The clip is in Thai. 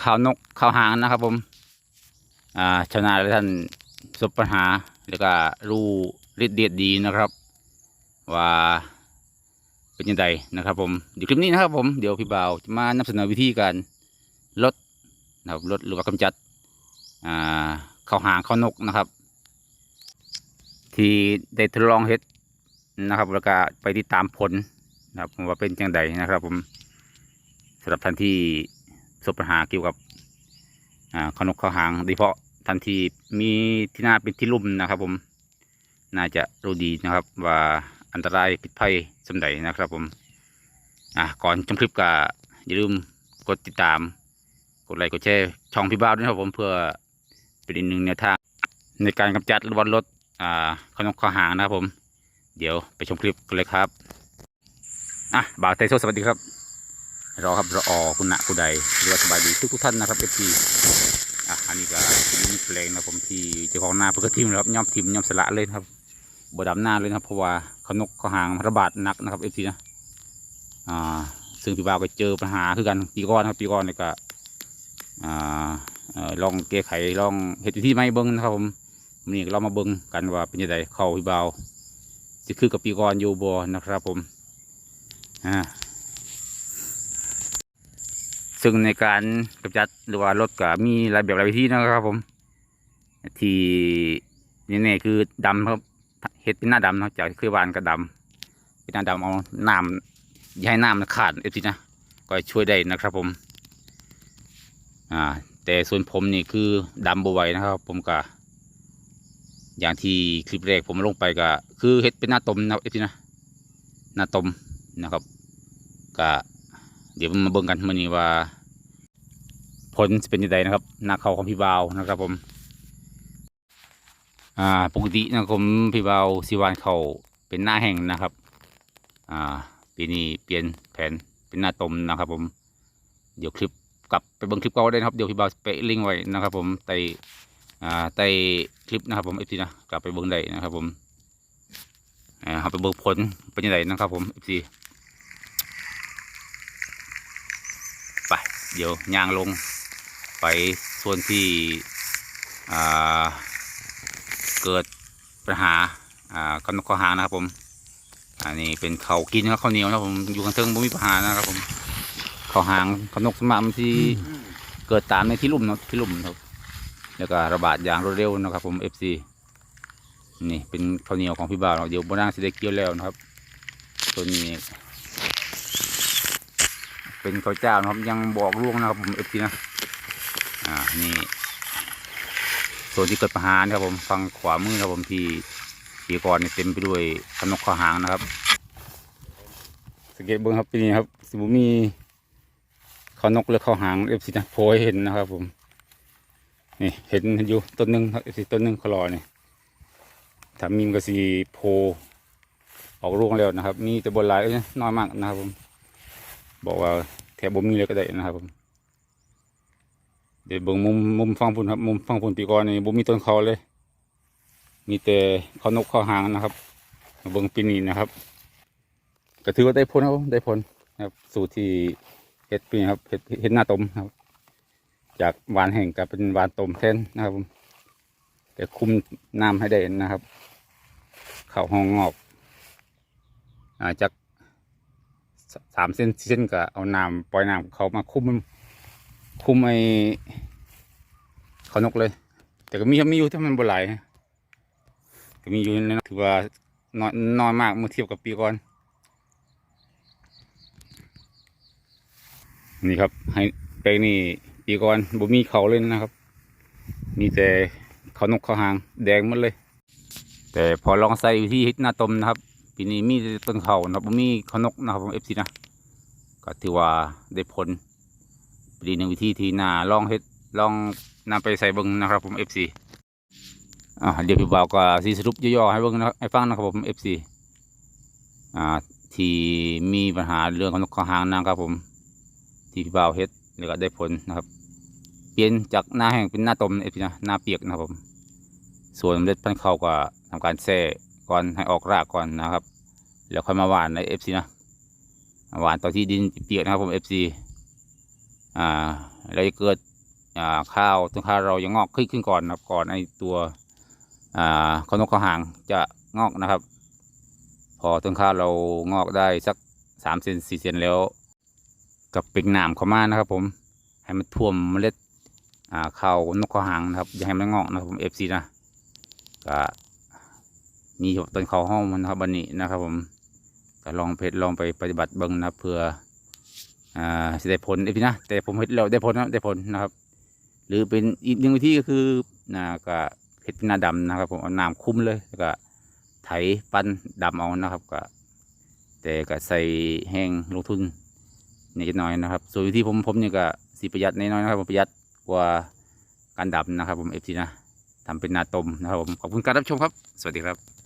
ข้าวนกข้าวหางนะครับ ผมอ่าชาวนาและท่านสบปัญหาแล้วก็รู้ฤทธิ์เดชดีนะครับ ว่าเป็นยังไงนะครับ ผมเดี๋ยวคลิปนี้นะครับ ผมเดี๋ยวพี่บ่าวจะมานำเสนอวิธีการลดนะครับลดหรือว่ากำจัดอ่าข้าวหางข้าวนกนะครับ ที่ได้ทดลองเฮ็ดนะครับ แล้วก็ไปติดตามผลนะครับว่าเป็นจังใดนะครับ ผมสำหรับท่านที่ ประสบปัญหาเกี่ยวกับขนกข้าหางโดยเฉพาะท่านทีมีที่หน้าเป็นที่ลุ่มนะครับ ผม น่าจะรู้ดีนะครับ ว่าอันตรายผิดภัยสำใดนะครับ ผมอะก่อนชมคลิปก็อย่าลืมกดติดตาม กดไลค์กดแชร์ช่องพี่บ้าวด้วยนะครับผมเพื่อเป็นอีกหนึ่งแนวทางในการกำจัดหรือว่าลดอ่าขนกข้าหางนะครับผม เดี๋ยวไปชมคลิปกันเลยครับอะบ่าวไทโซสวัสดีครับ รอครับรออคุณณะคุณใดหรือว่าสบายดีทุกทุกท่านนะครับเอฟซีอะอันนี้ก็เป็นเพลงนะผมที่เจ้าของหน้าเพื่อทีมนะครับย่อมทีมย่อมสละเลยครับบดำหน้าเลยนะครับ เพราะว่าเขานกเขาหางระบาดหนักนะครับเอฟซีนะอ่าซึ่งพี่บ่าวก็เจอปัญหาคือกันปีก่อนครับปีก่อนเนี่ยก็อ่าลองแก้ไขลองเหตุที่ไม่เบิ้งนะครับผมนนี้ก็เรามาเบิ้งกันว่าเป็นยังไงเข้าพี่บ่าวจะคือกับปีก่อนอยู่บ่นะครับผมอ่า ซึ่งในการกำจัดหรือว่าลดก็มีหลายแบบหลายวิธีนะครับผม ที่นี่นคือดำครับเห็ดเป็นหน้าดำนะจากเคยวานก็ดำเป็นหน้าดำเอาน้ำย่าให้น้ำมันขาดเอฟซีนะก็ช่วยได้นะครับผม อ่า แต่ส่วนผมนี่คือดำบวไหวนะครับ ผมก็อย่างที่คลิปแรกผมลงไปก็คือเห็ดเป็นหน้าตมนะครับเอฟซีนะหน้าตมนะครับก็ เดี๋ยวมาเบิ่งกันมื่อนี้ว่า ผลจะเป็นยังไงนะครับนาเขาของพี่บาวนะครับผมอ่าปกตินะครับผมพี่บาวสิวานเขาเป็นหน้าแห้งนะครับอ่าปีนี้เปลี่ยนแผนเป็นหน้าตมนะครับผม เดี๋ยวคลิปกลับไปเบิ่งคลิปเก่าได้นะครับเดี๋ยวพี่บาวไปลิงก์ไว้นะครับ ผมใต้อ่าใต้คลิปนะครับผมเอฟซีนะกลับไปเบิ่งได้นะครับผมอ่าเอาไปเบิ่งผลเป็นยังไงนะครับผมเอฟซี ไป เดี๋ยวยางลงไปส่วนที่เกิดปัญหาอ่ากันนกข้าวหางนะครับผม อันนี้เป็นเขากินครับข้าวเหนียวนะครับผมอยู่ข้างเทิงบ่มีปัญหานะครับผมเข้าหางขนกสมามที่เกิดตามในที่ลุ่มนะที่ลุ่มครับ แล้วก็ระบาดอย่างรวดเร็วนะครับ ผม FC นี่เป็นข้าวเหนียวของพี่บ่าวเนาเดี๋ยวบนางสิได้เกี่ยวแล้วนะครับ ตัวนี้ เป็นข้าวเจ้านะครับยังบอกล่วงนะครับผมเอฟซีนะอ่านี่ส่วนที่เกิดปัญหานะครับผมฟังขวามือครับผมที่ปีก่อนนี่เต็มไปด้วยขนกข้าวหางนะครับสังเกตเบิ้งครับปีนี้ครับสิบมีข้าวนกหรือข้าวหางเอฟซีนะโผล่ให้เห็นนะครับผมนี่เห็นอยู่ต้นหนึ่งครับเอฟซีต้นหนึ่งขารอนี่ถ้ามีมันก็สีโผล่ออกร่วงแล้วนะครับ มีแต่บนลายน้อยมากนะครับผม บอกว่าแถบบ่มีเลยก็ได้นะครับผมเดี๋ยวเบิ่งมุมมุมฟังพุ่นครับมุมฟังพุ่นปีก่อนนี่บ่มีต้นเขาเลย มีแต่เขานกเขาหางนะครับเบิ่งปีนี้นะครับก็ถือว่าได้ผลครับได้ผลนะครับ สูตรที่เฮ็ดปีนะครับเฮ็ดเฮ็ดหน้าต้มครับ จากหวานแห้งกลายเป็นหวานต้มแทนนะครับผมแต่คุมน้ำให้ได้นะครับ เข้าห้องงอก อ่าจาก สามเส้นเส้นก็เอาน้ำปล่อยน้ำเขามาคุมมันคุมไอ้เขานกเลย แต่ก็มีมีอยู่ที่มันบ่หลายก็มีอยู่นนั้นถือว่าน้อยน้อยมากเมื่อเทียบกับปีก่อน นี่ครับ ให้แปลงนี่ปีก่อนบ่มีเขาเลยนะครับ มีแต่เขานกเขาหาง แดงหมดเลย แต่พอลองใส่วิธีเฮ็ดหน้าตมนะครับ ปีนี้มีต้นเขานะครับมีขนกนะครับผมเอฟซีนะก็ถือว่าได้ผลปีหนึ่งวิธีที่นาลองเฮ็ดลองนำไปใส่เบิ้งนะครับผมเอฟซีอ่าเดี๋ยวพี่บ่าวก็สีสรุปย่อๆให้เบิ้งนะให้ฟังนะครับผมเอฟซีอ่าที่มีปัญหาเรื่องของนกข้าวหางนะครับผม ที่พี่บ่าวเฮ็ดแล้วก็ได้ผลนะครับ เปลี่ยนจากหน้าแห้งเป็นหน้าต้มเอฟซีนะหน้าเปียกนะครับผม ส่วนเมล็ดพันธุ์ข้าวก็ทำการแช่ ก่อนให้ออกรากก่อนนะครับแล้วค่อยมาหวานในเอฟซีนะหวานตอนที่ดินเปียกนะครับผมเอฟซีอ่าเราจะเกิดอ่าข้าวต้นข้าวเรายังงอกขึ้นขึ้นก่อนนะครับก่อนไอตัวอ่าข้าวนกข้าวหางจะงอกนะครับ พอต้นข้าวเรางอกได้สักสามเซนสี่เซนแล้ว กับเป็นหนามเข้ามานะครับผมให้มันท่วมเมล็ดอ่าข้าวนกข้าวหางนะครับอย่าให้มันงอกนะครับผมเอฟซีนะก็ นี่ต้นเขาห้องมันนะครับบันนี้นะครับผมก็ลองเพจลองไปปฏิบัติเบิ้งนะเพื่ออ่าสิได้ผลเอพี่นะแต่ผมเห็นแล้วได้ผลนะได้ผลนะครับ หรือเป็นอีกหนึ่งวิธีก็คือนะก็เห็ดหน้าดำนะครับ ผมเอาน้ำคุ้มเลยแล้วก็ไถปั้นดำเอานะครับก็แต่ก็ใส่แห้งลงทุนนิดหน่อยนะครับ ส่วนวิธีผมผมเนี่ยก็สีประหยัดน้อยๆนะครับผมประหยัดกว่าการดำนะครับ ผมเอฟซีนะทำเป็นนาตมนะครับผมขอบคุณการรับชมครับ สวัสดีครับ